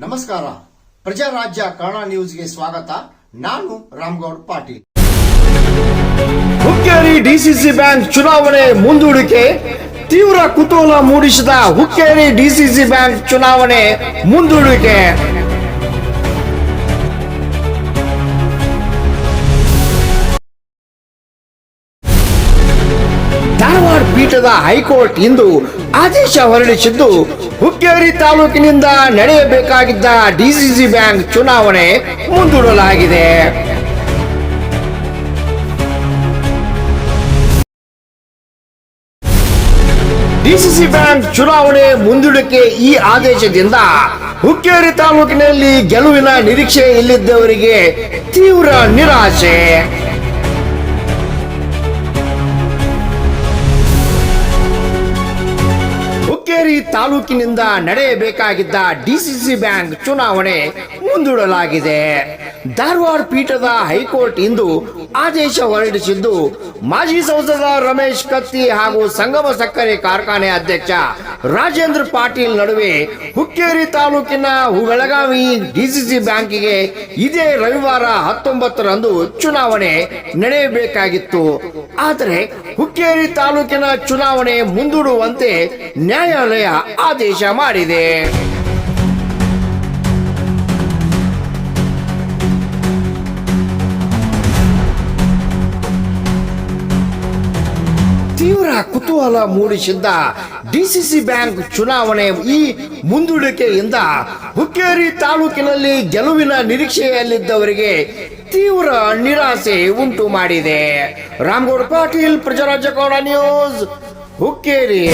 ನಮಸ್ಕಾರ. ಪ್ರಜಾರಾಜ್ಯ ಕನ್ನಡ ನ್ಯೂಸ್ಗೆ ಸ್ವಾಗತ. ನಾನು ರಾಮಗೌಡ್ ಪಾಟೀಲ್. ಹುಕ್ಕೇರಿ ಡಿಸಿಸಿ ಬ್ಯಾಂಕ್ ಚುನಾವಣೆ ಮುಂದೂಡಿಕೆ. ತೀವ್ರ ಕುತೂಹಲ ಮೂಡಿಸಿದ ಹುಕ್ಕೇರಿ ಡಿಸಿಸಿ ಬ್ಯಾಂಕ್ ಚುನಾವಣೆ ಮುಂದೂಡಿಕೆ. ಧಾರವಾಡ ಪೀಠದ ಹೈಕೋರ್ಟ್ ಇಂದು ಆದೇಶ ಹೊರಡಿಸಿದ್ದು ಹುಕ್ಕೇರಿ ತಾಲೂಕಿನಿಂದ ನಡೆಯಬೇಕಾಗಿದ್ದ ಡಿಸಿಸಿ ಬ್ಯಾಂಕ್ ಚುನಾವಣೆ ಮುಂದೂಡಲಾಗಿದೆ. ಡಿಸಿಸಿ ಬ್ಯಾಂಕ್ ಚುನಾವಣೆ ಮುಂದೂಡಿಕೆ ಈ ಆದೇಶದಿಂದ ಹುಕ್ಕೇರಿ ತಾಲೂಕಿನಲ್ಲಿ ಗೆಲುವಿನ ನಿರೀಕ್ಷೆ ಇಲ್ಲಿದ್ದವರಿಗೆ ತೀವ್ರ ನಿರಾಶೆ ಹುಕ್ಕೇರಿ ತಾಲೂಕಿನಿಂದ ನಡೆಯಬೇಕಾಗಿದ್ದ ಡಿಸಿಸಿ ಬ್ಯಾಂಕ್ ಚುನಾವಣೆ ಮುಂದೂಡಲಾಗಿದೆ. ಧಾರವಾಡ ಪೀಠದ ಹೈಕೋರ್ಟ್ ಇಂದು ಆದೇಶ ಹೊರಡಿಸಿದ್ದು ಮಾಜಿ ಸಂಸದ ರಮೇಶ್ ಕತ್ತಿ ಹಾಗೂ ಸಂಗಮ ಸಕ್ಕರೆ ಕಾರ್ಖಾನೆ ಅಧ್ಯಕ್ಷ ರಾಜೇಂದ್ರ ಪಾಟೀಲ್ ನಡುವೆ ಹುಕ್ಕೇರಿ ತಾಲೂಕಿನ ಬೆಳಗಾವಿ ಡಿಸಿಸಿ ಬ್ಯಾಂಕಿಗೆ ಇದೇ ರವಿವಾರ ಹತ್ತೊಂಬತ್ತರಂದು ಚುನಾವಣೆ ನಡೆಯಬೇಕಾಗಿತ್ತು. ಆದರೆ ಹುಕ್ಕೇರಿ ತಾಲೂಕಿನ ಚುನಾವಣೆ ಮುಂದೂಡುವಂತೆ ನ್ಯಾಯಾಲಯ ಆದೇಶ ಮಾಡಿದೆ. ತೀವ್ರ ಕುತೂಹಲ ಮೂಡಿಸಿದ್ದ ಡಿಸಿಸಿ ಬ್ಯಾಂಕ್ ಚುನಾವಣೆ ಈ ಮುಂದೂಡಿಕೆಯಿಂದ ಹುಕ್ಕೇರಿ ತಾಲೂಕಿನಲ್ಲಿ ಗೆಲುವಿನ ನಿರೀಕ್ಷೆಯಲ್ಲಿದ್ದವರಿಗೆ ತೀವ್ರ ನಿರಾಸೆ ಉಂಟು ಮಾಡಿದೆ. ರಾಮಗೌಡ ಪಾಟೀಲ್ ಪ್ರಜಾರಾಜ್ಯ ಕನ್ನಡ ನ್ಯೂಸ್, ಹುಕ್ಕೇರಿ.